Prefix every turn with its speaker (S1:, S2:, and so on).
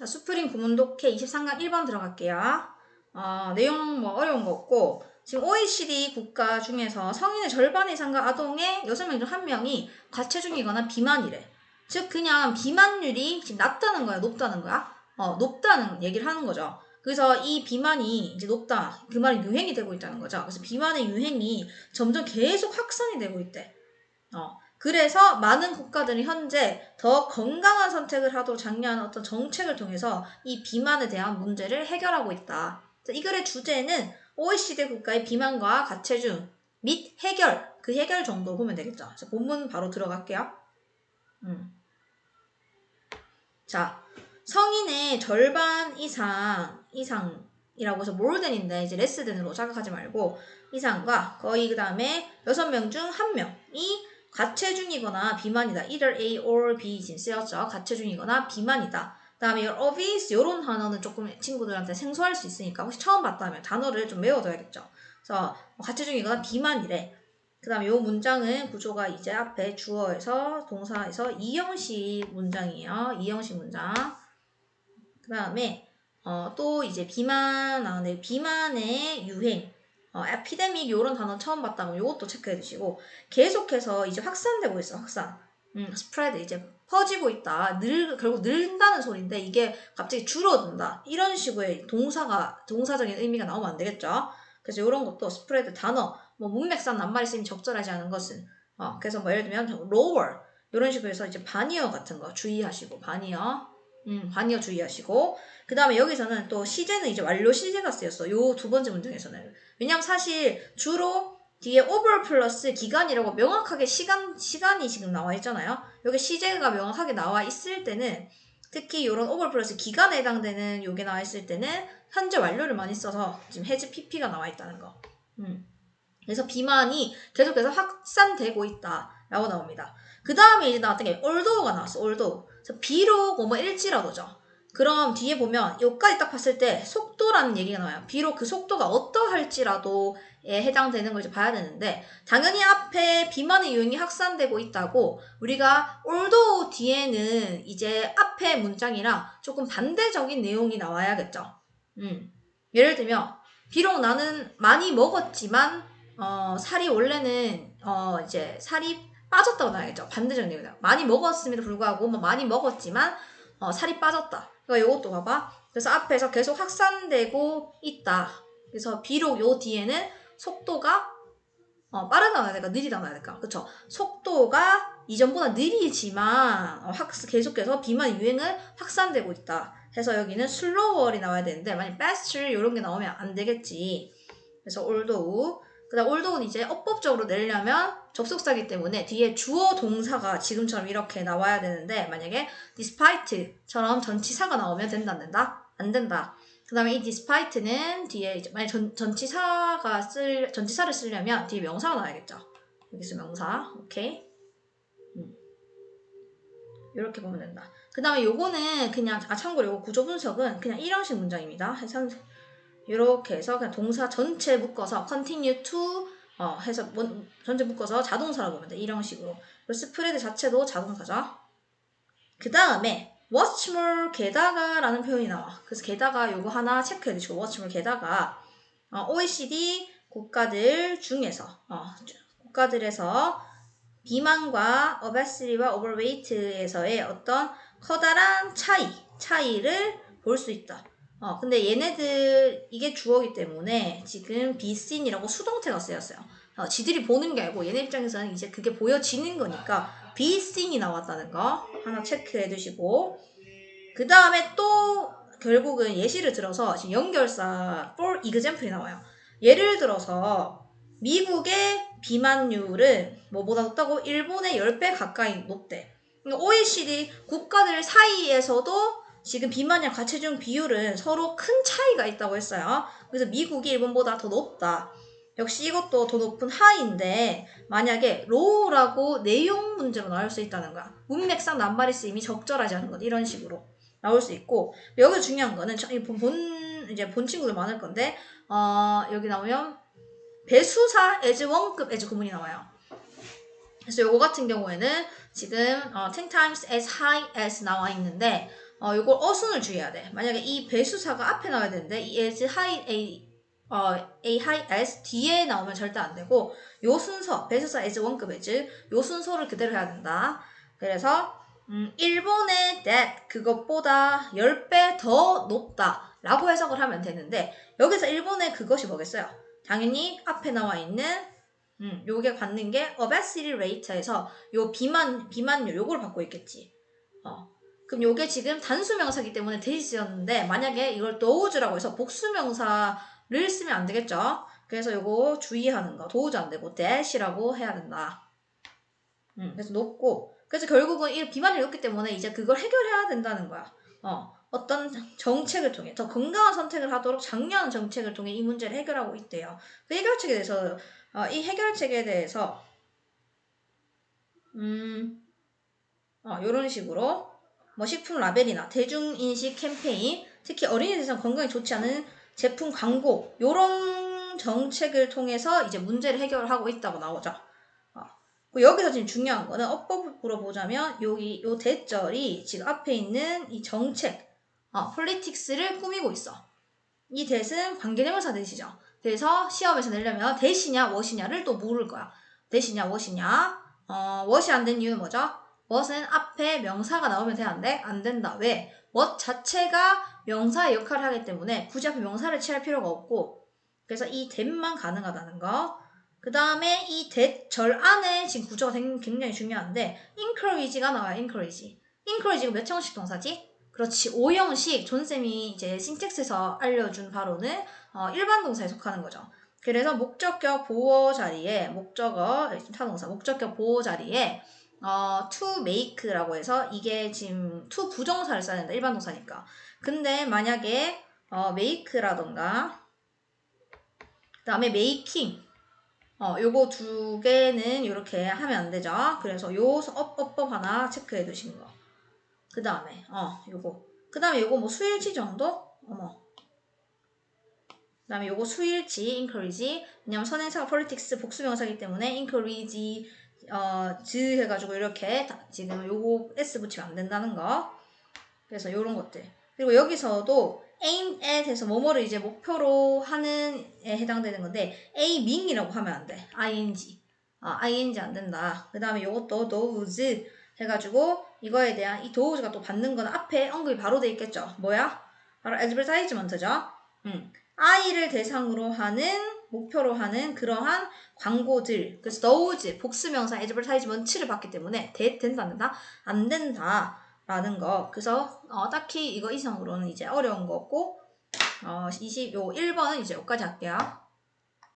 S1: 자, 수프림 구문독해 23강 1번 들어갈게요. 어, 내용 뭐 어려운 거 없고 지금 OECD 국가 중에서 성인의 절반 이상과 아동의 6명 중 1명이 과체중이거나 비만이래. 즉 그냥 비만율이 지금 낮다는 거야, 높다는 거야? 어, 높다는 얘기를 하는 거죠. 그래서 이 비만이 이제 높다. 그 말은 유행이 되고 있다는 거죠. 그래서 비만의 유행이 점점 계속 확산이 되고 있대. 어, 그래서 많은 국가들이 현재 더 건강한 선택을 하도록 장려하는 어떤 정책을 통해서 이 비만에 대한 문제를 해결하고 있다. 이 글의 주제는 OECD 국가의 비만과 과체중 및 해결, 그 해결 정도 보면 되겠죠. 자, 본문 바로 들어갈게요. 음. 자, 성인의 절반 이상, 이상 이라고 해서 모르덴인데 이제 레스덴으로 자각하지 말고 이상과 거의 그 다음에 6명 중 1명이 과체중이거나 비만이다. either A or B 지금 쓰였죠. 과체중이거나 비만이다. 그 다음에 obese 이런 단어는 조금 친구들한테 생소할 수 있으니까 혹시 처음 봤다면 단어를 좀 외워둬야겠죠. 그래서 뭐 과체중이거나 비만이래. 그 다음에 이 문장은 구조가 이제 앞에 주어에서 동사에서 이형식 문장이에요. 이형식 문장. 그 다음에 어, 또 이제 비만 나오는데 비만의 유행 어, 에피데믹 이런 단어 처음 봤다 면 이것도 체크해 두시고 계속해서 이제 확산되고 있어 확산. 음, 스프레드 이제 퍼지고 있다. 늘 결국 늘다는 소리인데 이게 갑자기 줄어든다. 이런 식의 동사가 동사적인 의미가 나오면 안 되겠죠? 그래서 이런 것도 스프레드 단어 뭐 문맥상 낱말이 쓰면 적절하지 않은 것은 어, 그래서 뭐 예를 들면 lower 이런 식으로 해서 이제 반이어 같은 거 주의하시고 반이어 음, 반이어 주의하시고 그 다음에 여기서는 또 시제는 이제 완료 시제가 쓰였어. 요 두 번째 문장에서는. 왜냐면 사실 주로 뒤에 over 플러스 기간이라고 명확하게 시간, 시간이 지금 나와 있잖아요. 여기 시제가 명확하게 나와 있을 때는 특히 이런 over 플러스 기간에 해당되는 요게 나와 있을 때는 현재 완료를 많이 써서 지금 해지 PP가 나와 있다는 거. 음. 그래서 비만이 계속해서 확산되고 있다라고 나옵니다. 그 다음에 이제 나왔던 게 although 나왔어. although. 그래서 비록 뭐 일지라도죠. 그럼 뒤에 보면 여기까지 딱 봤을 때 속도라는 얘기가 나와요. 비록 그 속도가 어떠할지라도에 해당되는 걸 이제 봐야 되는데 당연히 앞에 비만의 유행이 확산되고 있다고 우리가 올도 뒤에는 이제 앞에 문장이랑 조금 반대적인 내용이 나와야겠죠. 음. 예를 들면 비록 나는 많이 먹었지만 어, 살이 원래는 어, 이제 살이 빠졌다고 나야겠죠. 반대적인 내용이다. 많이 먹었음에도 불구하고 뭐 많이 먹었지만 어, 살이 빠졌다. 그러니까 이것도 봐봐. 그래서 앞에서 계속 확산되고 있다. 그래서 비록 요 뒤에는 속도가 어, 빠르다 나야 될까 느리다 나야 될까 그쵸 속도가 이전보다 느리지만 어, 확, 계속해서 비만 유행은 확산되고 있다 해서 여기는 슬로월이 나와야 되는데 만약 faster 이런 게 나오면 안 되겠지 그래서 although 그 다음 올도는 이제 어법적으로 내려면 접속사기 때문에 뒤에 주어 동사가 지금처럼 이렇게 나와야 되는데 만약에 despite처럼 전치사가 나오면 된다 안 된다? 안 된다. 그 다음에 이 despite는 뒤에 이제 만약 전, 전치사가 쓸 전치사를 쓰려면 뒤에 명사가 나와야겠죠. 여기서 명사 오케이. 음. 이렇게 보면 된다. 그 다음에 요거는 그냥 아 참고로 요거 구조 분석은 그냥 이런 식 문장입니다. 해서 이렇게 해서 그냥 동사 전체 묶어서 continue to 어, 해서 뭐, 전체 묶어서 자동사라고 보면 돼. 이런 식으로. 그리고 스프레드 자체도 자동사죠. 그 다음에 what's more 게다가 라는 표현이 나와. 그래서 게다가 요거 하나 체크해 주시고 what's more 게다가 어, OECD 국가들 중에서 어, 국가들에서 비만과 obesity와 overweight에서의 어떤 커다란 차이, 차이를 볼 수 있다. 어, 근데 얘네들, 이게 주어기 때문에 지금 비씬이라고 수동태가 쓰였어요. 어, 지들이 보는 게 아니고 얘네 입장에서는 이제 그게 보여지는 거니까 비씬이 나왔다는 거 하나 체크해 두시고 그 다음에 또 결국은 예시를 들어서 지금 연결사 for example이 나와요. 예를 들어서 미국의 비만율은 뭐보다 높다고 일본의 10배 가까이 높대. 그러니까 OECD 국가들 사이에서도 지금 비만이랑 과체중 비율은 서로 큰 차이가 있다고 했어요. 그래서 미국이 일본보다 더 높다. 역시 이것도 더 높은 하인데 만약에 로우라고 내용 문제로 나올 수 있다는 거야. 문맥상 낱말이 쓰임이 적절하지 않은 것 이런 식으로 나올 수 있고 여기 중요한 거는 본, 본 이제 본 친구들 많을 건데 어, 여기 나오면 배수사 as 원급 as 구문이 나와요. 그래서 요거 같은 경우에는 지금 어, 10 times as high as 나와 있는데 어, 요걸 어순을 주의해야 돼. 만약에 이 배수사가 앞에 나와야 되는데, 이 as high, a, 어, a high as 뒤에 나오면 절대 안 되고, 요 순서, 배수사 as 원급 as, 요 순서를 그대로 해야 된다. 그래서, 음, 일본의 that, 그것보다 10배 더 높다. 라고 해석을 하면 되는데, 여기서 일본의 그것이 뭐겠어요? 당연히 앞에 나와 있는, 음, 요게 받는 게 obesity rate에서 요 비만, 비만율, 요걸 받고 있겠지. 어. 그럼 요게 지금 단수명사기 때문에 데이지였는데 만약에 이걸 도우즈라고 해서 복수명사를 쓰면 안 되겠죠. 그래서 요거 주의하는 거 도우즈 안 되고 dash이라고 해야 된다. 음, 그래서 높고 그래서 결국은 이 비만이 높기 때문에 이제 그걸 해결해야 된다는 거야. 어, 어떤 정책을 통해 더 건강한 선택을 하도록 장려하는 정책을 통해 이 문제를 해결하고 있대요. 그 해결책에 대해서 어, 이 해결책에 대해서 음, 어, 이런 식으로 뭐 식품 라벨이나 대중인식 캠페인, 특히 어린이 대상 건강에 좋지 않은 제품 광고 이런 정책을 통해서 이제 문제를 해결하고 있다고 나오죠. 어. 그 여기서 지금 중요한 거는 어법으로 보자면 여기 요 대절이 지금 앞에 있는 이 정책, 어, 폴리틱스를 꾸미고 있어. 이 대은 관계대명사 대시죠. 그래서 시험에서 내려면 대시냐 워시냐를 또 물을 거야. 대시냐 워시냐. 어, 워시 안 된 이유는 뭐죠? What은 앞에 명사가 나오면 되는데 안 된다. 왜? what 자체가 명사의 역할을 하기 때문에 굳이 앞에 명사를 취할 필요가 없고 그래서 이 that만 가능하다는 거. 그 다음에 이 that 절 안에 지금 구조가 굉장히 중요한데 encourage가 나와요. encourage. encourage가 몇 형식 동사지? 그렇지. 5형식 존쌤이 이제 신텍스에서 알려준 바로는 어, 일반 동사에 속하는 거죠. 그래서 목적격 보호 자리에 목적어 타동사 목적격 보호 자리에 어, to make라고 해서 이게 지금 to 부정사를 써야 된다. 일반 동사니까. 근데 만약에 어, make라던가 그 다음에 making 어, 요거 두 개는 이렇게 하면 안 되죠. 그래서 요 업, 업법 하나 체크해 두시는 거. 그 다음에 어, 요거. 그 다음에 요거 뭐 수일치 정도? 어머. 그 다음에 요거 수일치, encourage. 왜냐면 선행사가 politics 복수명사기 때문에 encourage 어, 즈 해가지고 이렇게 다, 지금 요거 s 붙이면 안 된다는 거. 그래서 요런 것들. 그리고 여기서도 aim at 해서 뭐뭐를 이제 목표로 하는 에 해당되는 건데 aiming이라고 하면 안 돼. ing. 아, ing 안 된다. 그 다음에 요것도 those 해가지고 이거에 대한 이 dose가 또 받는 건 앞에 언급이 바로 돼 있겠죠. 뭐야? 바로 advertisement죠. 음. 아이를 대상으로 하는 목표로 하는 그러한 광고들 그래서 those 복수명사 advertisement를 받기 때문에 대, 된다 안 된다? 안 된다 라는 거 그래서 어, 딱히 이거 이상으로는 이제 어려운 거 없고 어, 20, 요 1번은 이제 여기까지 할게요